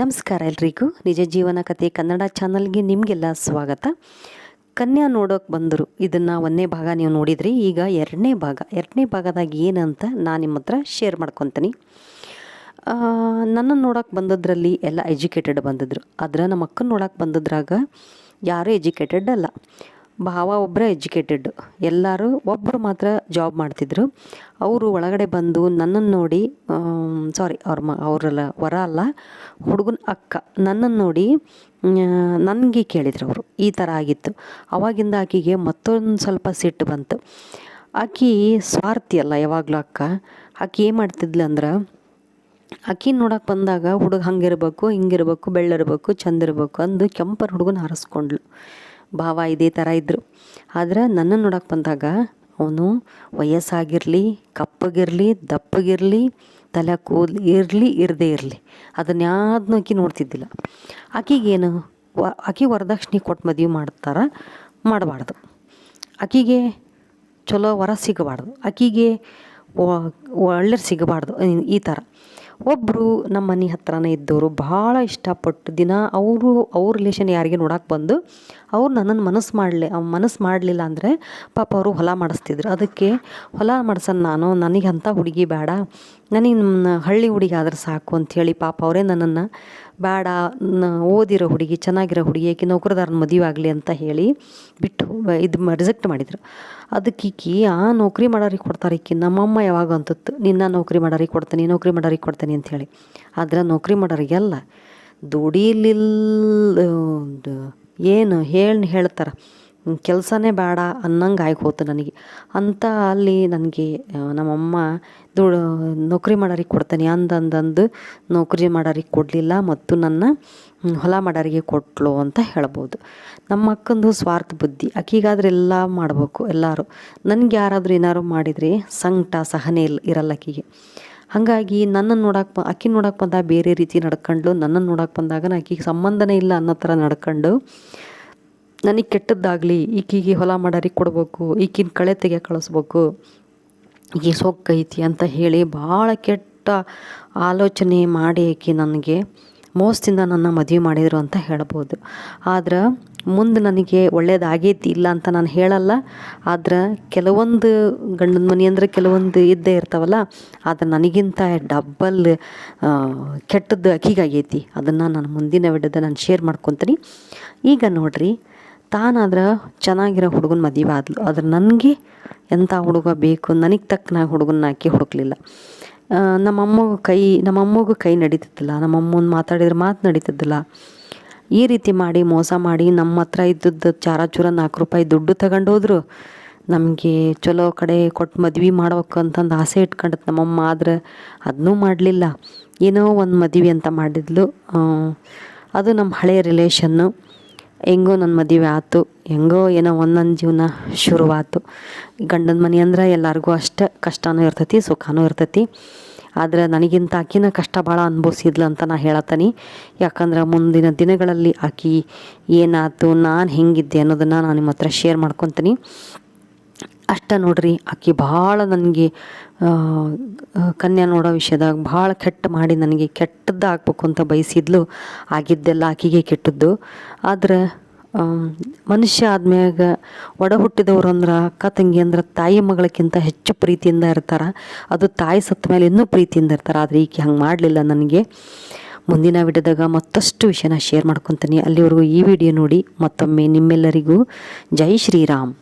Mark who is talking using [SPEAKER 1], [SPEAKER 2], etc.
[SPEAKER 1] ನಮಸ್ಕಾರ ಎಲ್ರಿಗೂ. ನಿಜ ಜೀವನ ಕಥೆ ಕನ್ನಡ ಚಾನಲ್ಗೆ ನಿಮಗೆಲ್ಲ ಸ್ವಾಗತ. ಕನ್ಯಾ ನೋಡೋಕೆ ಬಂದರು. ಇದನ್ನು ಒಂದನೇ ಭಾಗ ನೀವು ನೋಡಿದ್ರಿ. ಈಗ ಎರಡನೇ ಭಾಗ. ಎರಡನೇ ಭಾಗದಾಗ ಏನಂತ ನಾನು ನಿಮ್ಮ ಹತ್ರ ಶೇರ್ ಮಾಡ್ಕೊತೀನಿ. ನನ್ನನ್ನು ನೋಡೋಕೆ ಬಂದದ್ರಲ್ಲಿ ಎಲ್ಲ ಎಜುಕೇಟೆಡ್ ಬಂದಿದ್ರು. ಆದ್ರೆ ನಮ್ಮ ಅಕ್ಕನ ನೋಡೋಕೆ ಬಂದದ್ರಾಗ ಯಾರೂ ಎಜುಕೇಟೆಡ್ ಅಲ್ಲ. ಭಾವ ಒಬ್ಬರ ಎಜುಕೇಟೆಡ್. ಎಲ್ಲರೂ ಒಬ್ಬರು ಮಾತ್ರ ಜಾಬ್ ಮಾಡ್ತಿದ್ರು. ಅವರು ಒಳಗಡೆ ಬಂದು ನನ್ನನ್ನು ನೋಡಿ ಸಾರಿ ಅವ್ರ ಮ, ಅವರಲ್ಲ, ವರ ಅಲ್ಲ, ಹುಡುಗನ ಅಕ್ಕ ನನ್ನನ್ನು ನೋಡಿ ನನಗೆ ಕೇಳಿದ್ರು ಅವರು. ಈ ಥರ ಆಗಿತ್ತು. ಅವಾಗಿಂದ ಆಕೆಗೆ ಮತ್ತೊಂದು ಸ್ವಲ್ಪ ಸಿಟ್ಟು ಬಂತು. ಆಕೆ ಸ್ವಾರ್ಥಿ ಅಲ್ಲ ಯಾವಾಗಲೂ ಅಕ್ಕ. ಆಕೆ ಏನು ಮಾಡ್ತಿದ್ಲು ಅಂದ್ರೆ ಅಕ್ಕಿ ನೋಡಕ್ಕೆ ಬಂದಾಗ ಹುಡುಗ ಹಂಗಿರ್ಬೇಕು, ಹಿಂಗಿರ್ಬೇಕು, ಬೆಳ್ಳಿರ್ಬೇಕು ಚಂದ ಇರಬೇಕು ಅಂದು ಕೆಂಪರ್ ಹುಡುಗನ ಹಾರಿಸ್ಕೊಂಡ್ಳು. ಭಾವ ಇದೇ ಥರ ಇದ್ದರು ಆದ್ರೆ ನನ್ನನ್ನು ನೋಡೋಕೆ ಬಂದಾಗ ಅವನು ವಯಸ್ಸಾಗಿರಲಿ, ಕಪ್ಪಗಿರಲಿ, ದಪ್ಪಗಿರಲಿ, ತಲೆ ಕೂದಲು ಇರಲಿ, ಇರದೇ ಇರಲಿ. ಅದನ್ನ ಯಾವ್ದನ್ನೂ ಆಕಿ ನೋಡ್ತಿದ್ದಿಲ್ಲ. ಆಕಿಗೇನು ವ, ಆಕಿ ವರದಕ್ಷಿಣೆ ಕೊಟ್ಟು ಮದುವೆ ಮಾಡ್ತಾರ, ಮಾಡಬಾರ್ದು. ಆಕಿಗೆ ಚಲೋ ವರ ಸಿಗಬಾರ್ದು. ಆಕಿಗೆ ಒಳ್ಳೆ ಸಿಗಬಾರ್ದು. ಈ ಥರ ಒಬ್ಬರು ನಮ್ಮ ಮನೆ ಹತ್ರನೇ ಇದ್ದವರು ಭಾಳ ಇಷ್ಟಪಟ್ಟು ದಿನ ಅವರು, ಅವ್ರ ರಿಲೇಷನ್ ಯಾರಿಗೆ ನೋಡಕ್ಕೆ ಬಂದು ಅವ್ರು ನನ್ನನ್ನು ಮನಸ್ಸು ಮಾಡಲಿ ಮನಸ್ಸು ಮಾಡಲಿಲ್ಲ ಅಂದರೆ ಪಾಪ ಅವರು ಹೊಲ ಮಾಡಿಸ್ತಿದ್ರು. ಅದಕ್ಕೆ ಹೊಲ ಮಾಡ್ಸೋಣ ನಾನು, ನನಗೆ ಅಂಥ ಹುಡುಗಿ ಬೇಡ, ನನಗೆ ಹಳ್ಳಿ ಹುಡುಗಿ ಆದ್ರೆ ಸಾಕು ಅಂಥೇಳಿ ಪಾಪ ಅವರೇ ನನ್ನನ್ನು ಬೇಡ ಓದಿರೋ ಹುಡುಗಿ, ಚೆನ್ನಾಗಿರೋ ಹುಡುಗಿ ಆಕೆ ನೌಕರದಾರನ ಮದುವೆ ಆಗಲಿ ಅಂತ ಹೇಳಿ ಬಿಟ್ಟು ಇದು ರಿಜೆಕ್ಟ್ ಮಾಡಿದರು. ಅದಕ್ಕೆ ಈಕಿ, ಆ, ನೌಕರಿ ಮಾಡೋರಿಗೆ ಕೊಡ್ತಾರೆ ಈಕಿ, ನಮ್ಮಮ್ಮ ಯಾವಾಗ ಅಂತತ್ತು ನಿನ್ನ ನೌಕರಿ ಮಾಡೋರಿಗೆ ಕೊಡ್ತೀನಿ ನೌಕರಿ ಮಾಡೋರಿಗೆ ಕೊಡ್ತೀನಿ ಅಂಥೇಳಿ ಆದ್ರೆ ನೌಕರಿ ಮಾಡೋರಿಗೆಲ್ಲ ದುಡಿಲಿಲ್ಲ ಏನು ಹೇಳಿ ಹೇಳ್ತಾರೆ. ಕೆಲಸನೇ ಬೇಡ ಅನ್ನಂಗೆ ಆಯ್ಕೆ ಹೋತು ನನಗೆ. ಅಂತ ಅಲ್ಲಿ ನನಗೆ ನಮ್ಮಮ್ಮ, ದುಡ್, ನೌಕರಿ ಮಾಡೋರಿಗೆ ಕೊಡ್ತೀನಿ ಅಂದಂದಂದು ನೌಕರಿ ಮಾಡೋರಿಗೆ ಕೊಡಲಿಲ್ಲ ಮತ್ತು ನನ್ನ ಹೊಲ ಮಾಡೋರಿಗೆ ಕೊಟ್ಲು ಅಂತ ಹೇಳ್ಬೋದು. ನಮ್ಮ ಅಕ್ಕಂದು ಸ್ವಾರ್ಥ ಬುದ್ಧಿ. ಆಕಿಗಾದ್ರೆ ಎಲ್ಲ ಮಾಡಬೇಕು ಎಲ್ಲರೂ. ನನಗೆ ಯಾರಾದರೂ ಏನಾದ್ರು ಮಾಡಿದರೆ ಸಂಕಟ, ಸಹನೆ ಇಲ್ಲ ಇರಲ್ಲ ಆಕಿಗೆ. ಹಾಗಾಗಿ ನನ್ನನ್ನು ನೋಡಕ್ಕೆ ಬ ಅಕ್ಕಿ ನೋಡಕ್ಕೆ ಬಂದಾಗ ಬೇರೆ ರೀತಿ ನಡ್ಕೊಂಡು ನನ್ನನ್ನು ನೋಡಕ್ಕೆ ಬಂದಾಗ ಆಕಿಗೆ ಸಂಬಂಧನೇ ಇಲ್ಲ ಅನ್ನೋ ಥರ ನಡ್ಕೊಂಡು ನನಗೆ ಕೆಟ್ಟದ್ದಾಗಲಿ, ಈಕಿಗೆ ಹೊಲ ಮಾಡೋರಿಗೆ ಕೊಡಬೇಕು, ಈಕಿನ ಕಳೆ ತೆಗೆ ಕಳಿಸ್ಬೇಕು ಈಗ ಸೊಕ್ಕೈತಿ ಅಂತ ಹೇಳಿ ಭಾಳ ಕೆಟ್ಟ ಆಲೋಚನೆ ಮಾಡಿ ಈಕಿ ನನಗೆ ಮೋಸದಿಂದ ನನ್ನ ಮದುವೆ ಮಾಡಿದರು ಅಂತ ಹೇಳ್ಬೋದು. ಆದ್ರೆ ಮುಂದೆ ನನಗೆ ಒಳ್ಳೇದಾಗೈತಿ ಇಲ್ಲ ಅಂತ ನಾನು ಹೇಳಲ್ಲ. ಆದ್ರೆ ಕೆಲವೊಂದು ಗಂಡನ ಮನೆ ಅಂದರೆ ಕೆಲವೊಂದು ಇದ್ದೇ ಇರ್ತಾವಲ್ಲ, ಆದ್ರೆ ನನಗಿಂತ ಡಬ್ಬಲ್ ಕೆಟ್ಟದ್ದು ಅಕ್ಕಿಗಾಗೈತಿ. ಅದನ್ನು ನಾನು ಮುಂದಿನ ವಿಡದ ನಾನು ಶೇರ್ ಮಾಡ್ಕೊತೀನಿ. ಈಗ ನೋಡ್ರಿ ತಾನಾದ್ರೆ ಚೆನ್ನಾಗಿರೋ ಹುಡುಗನ ಮದುವೆ ಆದ್ಲು. ಆದ್ರೆ ನನಗೆ ಎಂಥ ಹುಡುಗ ಬೇಕು? ನನಗೆ ತಕ್ಕನ ಹುಡುಗನ ಆಕಿ ಹುಡುಕ್ಲಿಲ್ಲ. ನಮ್ಮಮ್ಮಗೂ ಕೈ ನಮ್ಮಮ್ಮಗೂ ಕೈ ನಡೀತಿದ್ದಿಲ್ಲ. ನಮ್ಮಮ್ಮನ ಮಾತಾಡಿದ್ರೆ ಮಾತು ನಡೀತಿದ್ದಿಲ್ಲ. ಈ ರೀತಿ ಮಾಡಿ, ಮೋಸ ಮಾಡಿ ನಮ್ಮ ಹತ್ರ ಇದ್ದದ್ದು ಚಾರ ಚೂರ ನಾಲ್ಕು ರೂಪಾಯಿ ದುಡ್ಡು ತಗೊಂಡೋದ್ರು ನಮಗೆ ಚಲೋ ಕಡೆ ಕೊಟ್ಟು ಮದ್ವೆ ಮಾಡ್ಬೇಕು ಅಂತಂದು ಆಸೆ ಇಟ್ಕೊಂಡಿತ್ತು ನಮ್ಮಮ್ಮ. ಆದ್ರೆ ಅದನ್ನೂ ಮಾಡಲಿಲ್ಲ. ಏನೋ ಒಂದು ಮದುವೆ ಅಂತ ಮಾಡಿದ್ಲು. ಅದು ನಮ್ಮ ಹಳೆಯ ರಿಲೇಷನ್ನು ಹೆಂಗೋ ನನ್ನ ಮದುವೆ ಆಯ್ತು ಹೆಂಗೋ ಏನೋ ಒಂದೊಂದು ಜೀವನ ಶುರುವಾಯ್ತು ಗಂಡನ ಮನೆ ಅಂದ್ರೆ ಎಲ್ಲರಿಗೂ ಅಷ್ಟೇ ಕಷ್ಟನೂ ಇರ್ತೈತಿ, ಸುಖನೂ ಇರ್ತೈತಿ. ಆದ್ರೆ ನನಗಿಂತ ಆಕಿನ ಕಷ್ಟ ಭಾಳ ಅನುಭವಿಸಿದ್ಲು ಅಂತ ನಾ ಹೇಳತ್ತೀನಿ. ಯಾಕಂದ್ರೆ ಮುಂದಿನ ದಿನಗಳಲ್ಲಿ ಆಕಿ ಏನಾಯ್ತು ನಾನು ಹೆಂಗಿದ್ದೆ ಅನ್ನೋದನ್ನು ನಾನು ನಿಮ್ಮ ಹತ್ರ ಶೇರ್ ಮಾಡ್ಕೊತೀನಿ. ಅಷ್ಟ ನೋಡ್ರಿ, ಆಕಿ ಭಾಳ ನನಗೆ ಕನ್ಯಾ ನೋಡೋ ವಿಷಯದಾಗ ಭಾಳ ಕೆಟ್ಟ ಮಾಡಿ ನನಗೆ ಕೆಟ್ಟದ್ದು ಆಗ್ಬೇಕು ಅಂತ ಬಯಸಿದ್ಲು. ಆಗಿದ್ದೆಲ್ಲ ಆಕಿಗೆ ಕೆಟ್ಟದ್ದು. ಆದ್ರೆ ಮನುಷ್ಯ ಆದ್ಮ್ಯಾಗ ಒಡ ಹುಟ್ಟಿದವ್ರು ಅಂದ್ರೆ ಅಕ್ಕ ತಂಗಿ ಅಂದ್ರೆ ತಾಯಿ ಮಗಳಕ್ಕಿಂತ ಹೆಚ್ಚು ಪ್ರೀತಿಯಿಂದ ಇರ್ತಾರೆ. ಅದು ತಾಯಿ ಸತ್ತ ಮೇಲೆ ಇನ್ನೂ ಪ್ರೀತಿಯಿಂದ ಇರ್ತಾರೆ. ಆದರೆ ಈಕೆ ಹಂಗೆ ಮಾಡಲಿಲ್ಲ ನನಗೆ. ಮುಂದಿನ ವಿಡಿಯೋದಾಗ ಮತ್ತಷ್ಟು ವಿಷಯನ ಶೇರ್ ಮಾಡ್ಕೊತೀನಿ. ಅಲ್ಲಿವರೆಗೂ ಈ ವಿಡಿಯೋ ನೋಡಿ ಮತ್ತೊಮ್ಮೆ ನಿಮ್ಮೆಲ್ಲರಿಗೂ. ಜೈ ಶ್ರೀರಾಮ್.